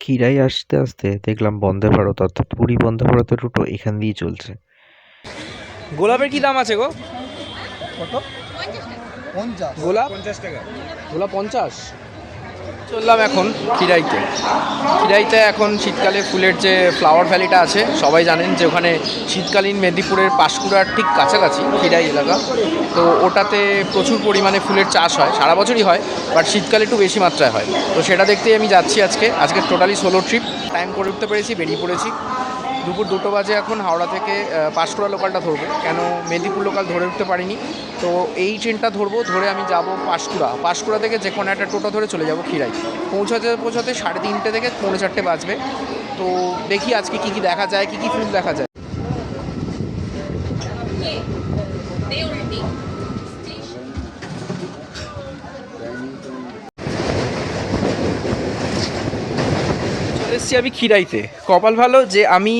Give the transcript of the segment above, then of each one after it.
খিরাই আসতে আসতে দেখলাম বন্দে ভারত অর্থাৎ পুরী বন্দে ভারতের রুটও এখান দিয়েই চলছে। গোলাপের কি দাম আছে গো? কত? পঞ্চাশ গোলাপ? পঞ্চাশ টাকা। গোলাপ পঞ্চাশ? চললাম এখন খিরাইতে। খিরাইতে এখন শীতকালে ফুলের যে ফ্লাওয়ার ভ্যালিটা আছে, সবাই জানেন যে ওখানে শীতকালীন মেদিনীপুরের পাঁশকুড়ার ঠিক কাছাকাছি খিরাই এলাকা। তো ওটাতে প্রচুর পরিমাণে ফুলের চাষ হয়, সারা বছরই হয় বাট শীতকালে একটু বেশি মাত্রায় হয়। তো সেটা দেখতেই আমি যাচ্ছি আজকে। আজকে টোটালি সোলো ট্রিপ টাইম করে উঠতে পেরেছি, বেরিয়ে পড়েছি। দুপুর দুটো বাজে এখন, হাওড়া থেকে পাঁশকুড়া লোকালটা ধরবো। কেন মেদিনীপুর লোকাল ধরে উঠতে পারিনি। তো এই ট্রেনটা ধরবো, ধরে আমি যাব পাঁশকুড়া। পাঁশকুড়া থেকে যে কোনো একটা টোটো ধরে চলে যাব খিরাই। পৌঁছাতে পৌঁছাতে সাড়ে তিনটে থেকে পৌনে চারটে বাজবে। তো দেখি আজকে কী কী দেখা যায়, কী কী ফিল্ম দেখা যায়। এসেছি আমি খিরাইতে। কপাল ভালো যে আমি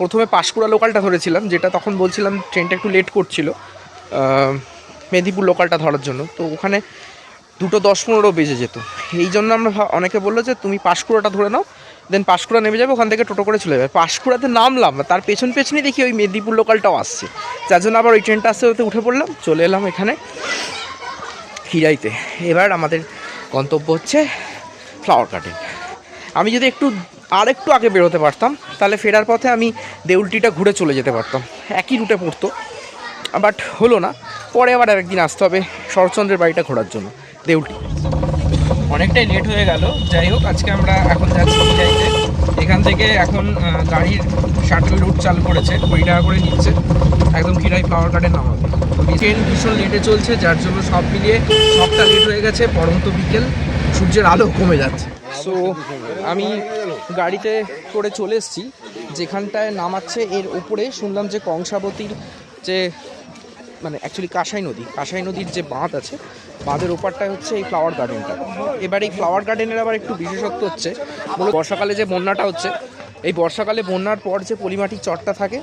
প্রথমে পাশকুড়া লোকালটা ধরেছিলাম, যেটা তখন বলছিলাম ট্রেনটা একটু লেট করছিল মেদিনীপুর লোকালটা ধরার জন্য। তো ওখানে দুটো দশ পনেরো বেজে যেত। এই জন্য আমরা অনেকে বলল যে, তুমি পাশকুড়াটা ধরে নাও দেন পাশকুড়া নেমে যাবে, ওখান থেকে টোটো করে চলে যাবে। পাশকুড়াতে নামলাম, তার পেছন পেছনেই দেখি ওই মেদিনীপুর লোকালটাও আসছে। যার জন্য আবার ওই ট্রেনটা আসতে ওতে উঠে পড়লাম, চলে এলাম এখানে খিরাইতে। এবার আমাদের গন্তব্য হচ্ছে ফ্লাওয়ার গার্ডেন আমি যদি একটু আর একটু আগে বেরোতে পারতাম, তাহলে ফেরার পথে আমি দেউলটিটা ঘুরে চলে যেতে পারতাম। একই রুটে পড়তো বাট হলো না। পরে আবার আরেকদিন আসতে হবে শরৎচন্দ্রের বাড়িটা ঘোরার জন্য, দেউলটি। অনেকটাই লেট হয়ে গেল। যাই হোক, আজকে আমরা এখন যাচ্ছি যাইতে। এখান থেকে এখন গাড়ির শাটল রুট চালু করেছে, কুড়ি টাকা করে নিচ্ছে। একদম খিরাই ফ্লাওয়ার গার্ডেন নামাবে। ট্রেন ভীষণ লেটে চলছে, যার জন্য সব মিলিয়ে সবটা লেট হয়ে গেছে। পরন্ত বিকেল, সূর্যের আলো কমে যাচ্ছে। সো আমি গাড়িতে করে চলে এসেছি। যেখানটায় নামাচ্ছে, এর উপরে শুনলাম যে কংসাবতীর যে মানে অ্যাকচুয়ালি কাঁসাই নদী, কাঁসাই নদীর যে বাঁধ আছে, বাঁধের ওপারটায় হচ্ছে এই ফ্লাওয়ার গার্ডেনটা এবার এই ফ্লাওয়ার গার্ডেনের আবার একটু বিশেষত্ব হচ্ছে বর্ষাকালে যে বন্যাটা হচ্ছে, এই বর্ষাকালে বন্যার পর যে পলিমাটির চরটা থাকে,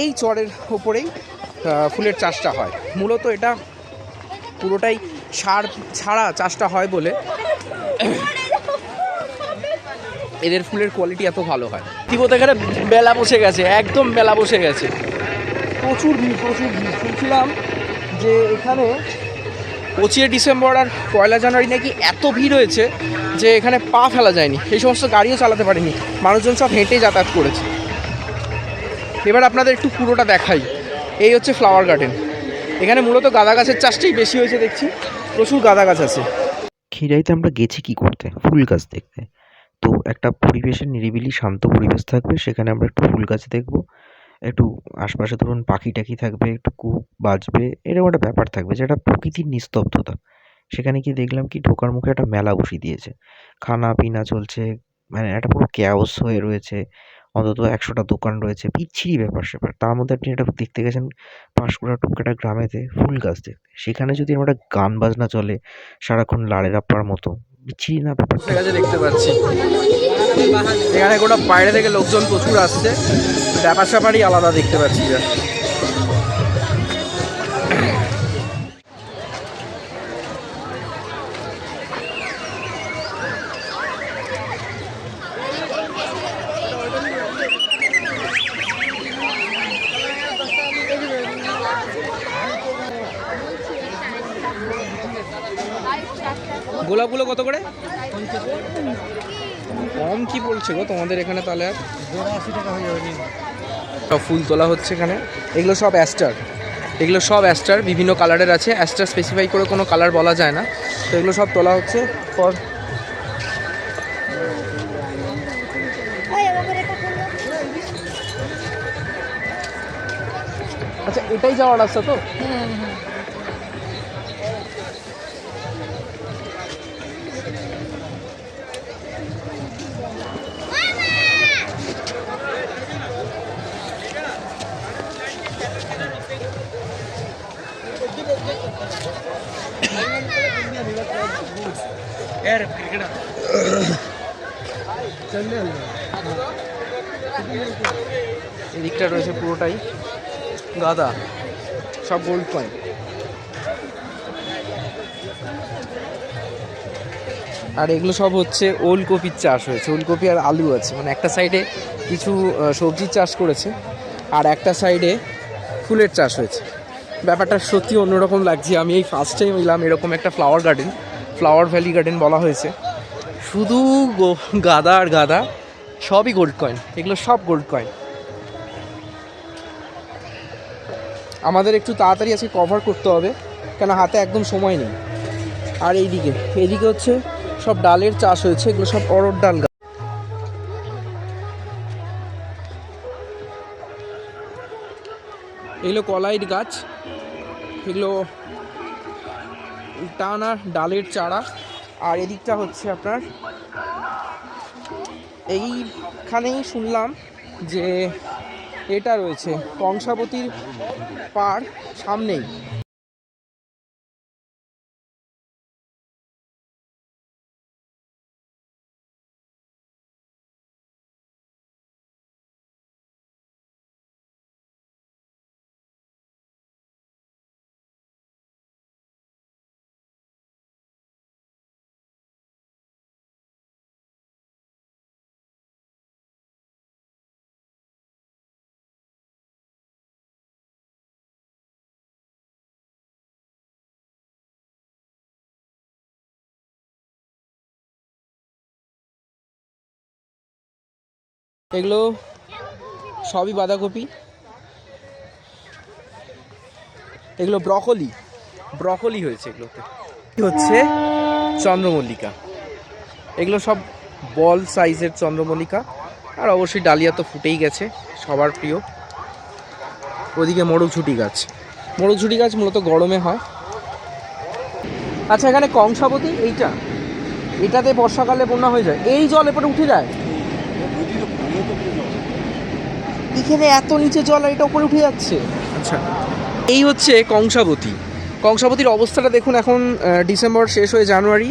এই চরের ওপরেই ফুলের চাষটা হয়। মূলত এটা পুরোটাই সার ছাড়া চাষটা হয় বলে এদের ফুলের কোয়ালিটি এত ভালো হয়। এখানে বেলা বসে গেছে একদম বেলা বসে গেছে। প্রচুর ভিড় প্রচুর ভিড়। শুনছিলাম যে এখানে পঁচিশে ডিসেম্বর আর পয়লা জানুয়ারি নাকি এত ভিড় হয়েছে যে এখানে পা ফেলা যায়নি। সেই সমস্ত গাড়িও চালাতে পারেনি। মানুষজন সব হেঁটে যাতায়াত করেছে। এবার আপনাদের একটু পুরোটা দেখাই। এই হচ্ছে ফ্লাওয়ার গার্ডেন এখানে মূলত গাঁদা গাছের চাষটাই বেশি হয়েছে দেখছি। প্রচুর গাঁদা গাছ আছে। খিরাইতে আমরা গেছি কি করতে? ফুল গাছ দেখতে। তো একটা পরিবেশের নিরিবিলি, শান্ত পরিবেশ থাকবে। সেখানে আমরা একটু ফুল গাছ দেখব। একটু আশপাশে ধরুন পাখি টাখি থাকবে, একটু কুক বাজবে, এরকম একটা ব্যাপার থাকবে যেটা প্রকৃতির নিস্তব্ধতা। সেখানে কি দেখলাম কি ঢোকার মুখে একটা মেলা বসিয়ে দিয়েছে। খানা পিনা চলছে মানে একটা পুরো ক্যাওস হয়ে রয়েছে। অন্তত একশোটা দোকান রয়েছে। বিচ্ছিরি ব্যাপার স্যাপার। তার মধ্যে আপনি এটা দেখতে গেছেন পাঁশকুড়া টুকটাটা গ্রামেতে ফুল গাছ দেখতে। সেখানে যদি একটা গান বাজনা চলে সারাক্ষণ লাড়ে রাপ্পার মতো বিচ্ছিরি দেখতে পাচ্ছি। এখানে গোটা বাইরে থেকে লোকজন প্রচুর আসছে। ব্যাপার স্যাপারই আলাদা দেখতে পাচ্ছি। গোলাপগুলো কত করে? কম কি বলছে গো তোমাদের এখানে তাহলে আর? হয়ে সব ফুল তোলা হচ্ছে এখানে। এগুলো সব অ্যাস্টার। এগুলো সব অ্যাস্টার, বিভিন্ন কালারের আছে। অ্যাস্টার স্পেসিফাই করে কোনো কালার বলা যায় না। তো এগুলো সব তোলা হচ্ছে ফর আচ্ছা এটাই যাওয়ার রাস্তা তো? ಯಾರು এদিকটা রয়েছে পুরোটাই। গাদা, সব গোল্ড কয়েন আর এগুলো সব হচ্ছে ওলকপির চাষ হয়েছে। ওলকপি আর আলু আছে। মানে একটা সাইডে কিছু সবজির চাষ করেছে, আর একটা সাইডে ফুলের চাষ হয়েছে। ব্যাপারটা সত্যি অন্যরকম লাগছে। আমি এই ফার্স্ট টাইম এলাম এরকম একটা flower garden flower valley garden বলা হয়েছে শুধু গাদা আর গাদা, সবই গোল্ড কয়েন এগুলো সব গোল্ড কয়েন আমাদের একটু তাড়াতাড়ি আজকে কভার করতে হবে, কেন হাতে একদম সময় নেই আর এইদিকে এইদিকে হচ্ছে সব ডালের চাষ হয়েছে, এগুলো সব অরড় ডাল গাছ। এগুলো কলাইট গাছ, এগুলো টানা ডালের চারা। আর এদিকটা হচ্ছে আপনার, এইখানেই শুনলাম যে এটা রয়েছে, কংসাবতীর পার সামনেই। এগুলো সবই বাঁধাকপি। এগুলো ব্রকলি। ব্রকলি হয়েছে এগুলোতে। হচ্ছে চন্দ্রমল্লিকা। এগুলো সব বল সাইজের চন্দ্রমল্লিকা। আর অবশ্যই ডালিয়া তো ফুটেই গেছে, সবার প্রিয়। ওদিকে মোড়কঝুটি গাছ। মোড়কঝুটি গাছ মূলত গরমে হয়। আচ্ছা এখানে কংসাবতী, এইটা? এটাতে বর্ষাকালে বন্যা হয়ে যায়। এই জল এপরে উঠে যায়? এখানে এত নিচে জল আর এটা উপরে উঠে যাচ্ছে। আচ্ছা। এই হচ্ছে কংসাবতী। কংসাবতীর অবস্থাটা দেখুন এখন ডিসেম্বর শেষ হয়ে জানুয়ারি,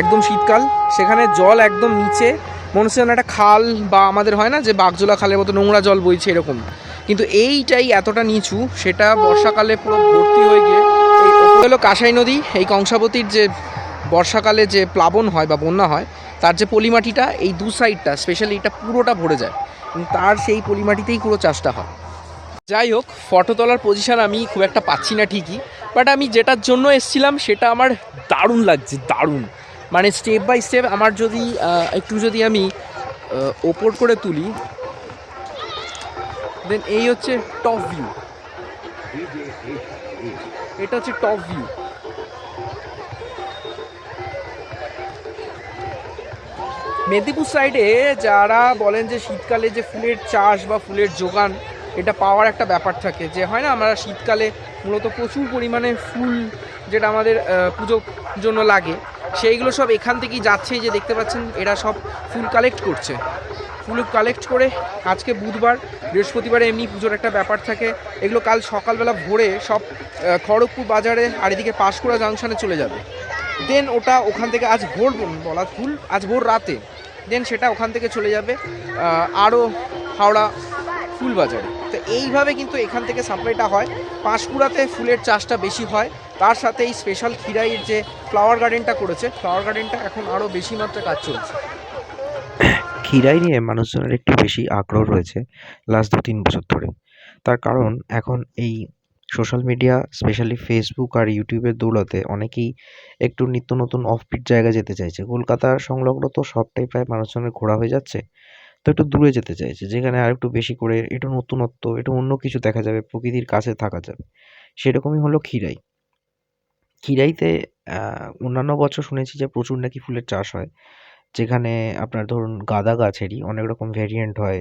একদম শীতকাল। সেখানে জল একদম নিচে। মনে হচ্ছে একটা খাল বা আমাদের হয় না যে বাগজোলা খালের মতো নোংরা জল বইছে এরকম। কিন্তু এইটাই এতটা নিচু, সেটা বর্ষাকালে পুরো ভর্তি হয়ে গিয়ে হলো কাঁসাই নদী। এই কংসাবতীর যে বর্ষাকালে যে প্লাবন হয় বা বন্যা হয়, তার যে পলিমাটিটা, এই দু সাইডটা স্পেশালি এটা পুরোটা ভরে যায়। তার সেই পলিমাটিতেই পুরো চাষটা হয়। যাই হোক ফটো তোলার পজিশান আমি খুব একটা পাচ্ছি না ঠিকই বাট আমি যেটার জন্য এসছিলাম সেটা আমার দারুণ লাগছে, দারুণ। মানে স্টেপ বাই স্টেপ আমার যদি একটু যদি আমি ওপর করে তুলি দেন এই হচ্ছে টপ ভিউ এটা হচ্ছে টপ ভিউ মেদিনীপুর সাইডে যারা বলেন যে শীতকালে যে ফুলের চাষ বা ফুলের যোগান, এটা পাওয়ার একটা ব্যাপার থাকে। যে হয় না, আমরা শীতকালে মূলত প্রচুর পরিমাণে ফুল যেটা আমাদের পুজোর জন্য লাগে, সেইগুলো সব এখান থেকেই যাচ্ছে। যে দেখতে পাচ্ছেন, এরা সব ফুল কালেক্ট করছে। ফুল কালেক্ট করে আজকে বুধবার, বৃহস্পতিবারে এমনি পুজোর একটা ব্যাপার থাকে। এগুলো কাল সকালবেলা ভোরে সব খড়গপুর বাজারে আর এদিকে পাঁশকুড়া জাংশনে চলে যাবে। দেন ওটা ওখান থেকে আজ ভোর বলা ফুল আজ ভোর রাতে দেন সেটা ওখান থেকে চলে যাবে আরও হাওড়া ফুল বাজারে তো এইভাবে কিন্তু এখান থেকে সাপ্লাইটা হয়। পাঁশকুড়াতে ফুলের চাষটা বেশি হয়। তার সাথে এই স্পেশাল খিরাইয়ের যে ফ্লাওয়ার গার্ডেনটা করেছে ফ্লাওয়ার গার্ডেনটা এখন আরও বেশি মাত্রায় কাজ চলছে। ক্ষীরাই নিয়ে মানুষজনের একটু বেশি আগ্রহ রয়েছে লাস্ট দু তিন বছর ধরে। তার কারণ এখন এই সোশ্যাল মিডিয়া, স্পেশালি ফেসবুক আর ইউটিউবের দৌলতে অনেকেই একটু নিত্য নতুন অফবিট জায়গা যেতে চাইছে। কলকাতার সংলগ্ন তো সবটাই প্রায় মানুষজনের ঘোরা হয়ে যাচ্ছে, তো একটু দূরে যেতে চাইছে, যেখানে আর একটু বেশি করে একটু নতুনত্ব, একটু অন্য কিছু দেখা যাবে, প্রকৃতির কাছে থাকা যাবে। সেরকমই হলো ক্ষীরাই। ক্ষীরাইতে অন্যান্য বছর শুনেছি যে প্রচুর নাকি ফুলের চাষ হয়, যেখানে আপনার ধরুন গাঁদা গাছেরই অনেক রকম ভেরিয়েন্ট হয়,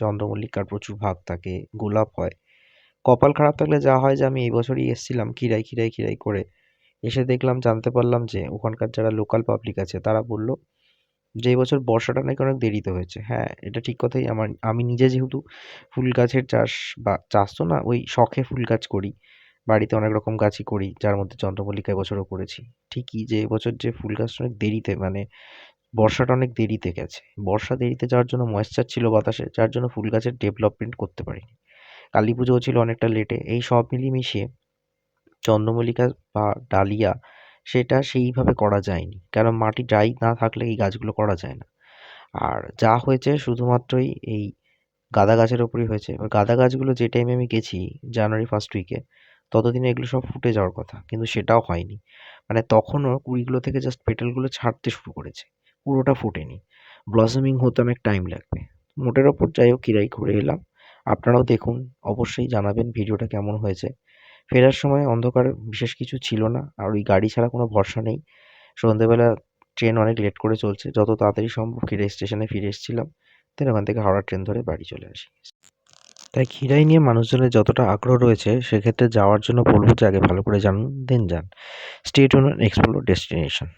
চন্দ্রমল্লিকার প্রচুর ভাগ থাকে, গোলাপ হয়। কপাল খারাপ থাকলে যা হয় যে আমি এই বছরই এসেছিলাম খিরাই খিরাই খিরাই করে। এসে দেখলাম, জানতে পারলাম যে ওখানকার যারা লোকাল পাবলিক আছে, তারা বলল যে এই বছর বর্ষাটা নাকি অনেক দেরিতে হয়েছে। হ্যাঁ এটা ঠিক কথাই। আমার, আমি নিজে যেহেতু ফুল গাছের চাষ বা চাষ তো না, ওই শখে ফুল গাছ করি। বাড়িতে অনেক রকম গাছই করি, যার মধ্যে চন্দ্রমল্লিকা এবছরও করেছি। ঠিকই যে এবছর যে ফুল গাছটা অনেক দেরিতে মানে বর্ষাটা অনেক দেরিতে গেছে। বর্ষা দেরিতে যাওয়ার জন্য ময়েশ্চার ছিল বাতাসে, যার জন্য ফুল গাছের ডেভেলপমেন্ট করতে পারিনি। কালী পুজোও ছিল অনেকটা লেটে এই সব মিলিয়ে চন্দ্রমল্লিকা বা ডালিয়া সেটা সেইভাবে করা যায়নি। কারণ মাটি ড্রাই না থাকলে এই গাছগুলো করা যায় না। আর যা হয়েছে শুধুমাত্রই এই গাঁদা গাছের ওপরই হয়েছে। এবার গাঁদা গাছগুলো যে টাইমে আমি গেছি জানুয়ারি ফার্স্ট উইকে ততদিনে এগুলো সব ফুটে যাওয়ার কথা। কিন্তু সেটাও হয়নি। মানে তখনও কুড়িগুলো থেকে জাস্ট পেটেলগুলো ছাড়তে শুরু করেছে। পুরোটা ফোটেনি। ব্লসমিং হতে অনেক টাইম লাগবে। মোটের ওপর যাই হোক, কিরাই ঘুরে এলাম। আপনারাও দেখুন, অবশ্যই জানাবেন ভিডিওটা কেমন হয়েছে। ফেরার সময় অন্ধকার বিশেষ কিছু ছিল না, আর ওই গাড়ি ছাড়া কোনো ভরসা নেই। সন্ধেবেলা ট্রেন অনেক লেট করে চলছে, যত তাড়াতাড়ি সম্ভব খিরাই স্টেশনে ফিরে এসেছিলাম দেন ওখান থেকে হাওড়া ট্রেন ধরে বাড়ি চলে আসি। তাই খিরাই নিয়ে মানুষজনের যতটা আগ্রহ রয়েছে, সেক্ষেত্রে যাওয়ার জন্য বলব যে আগে ভালো করে জানুন দেন যান। State on explore destination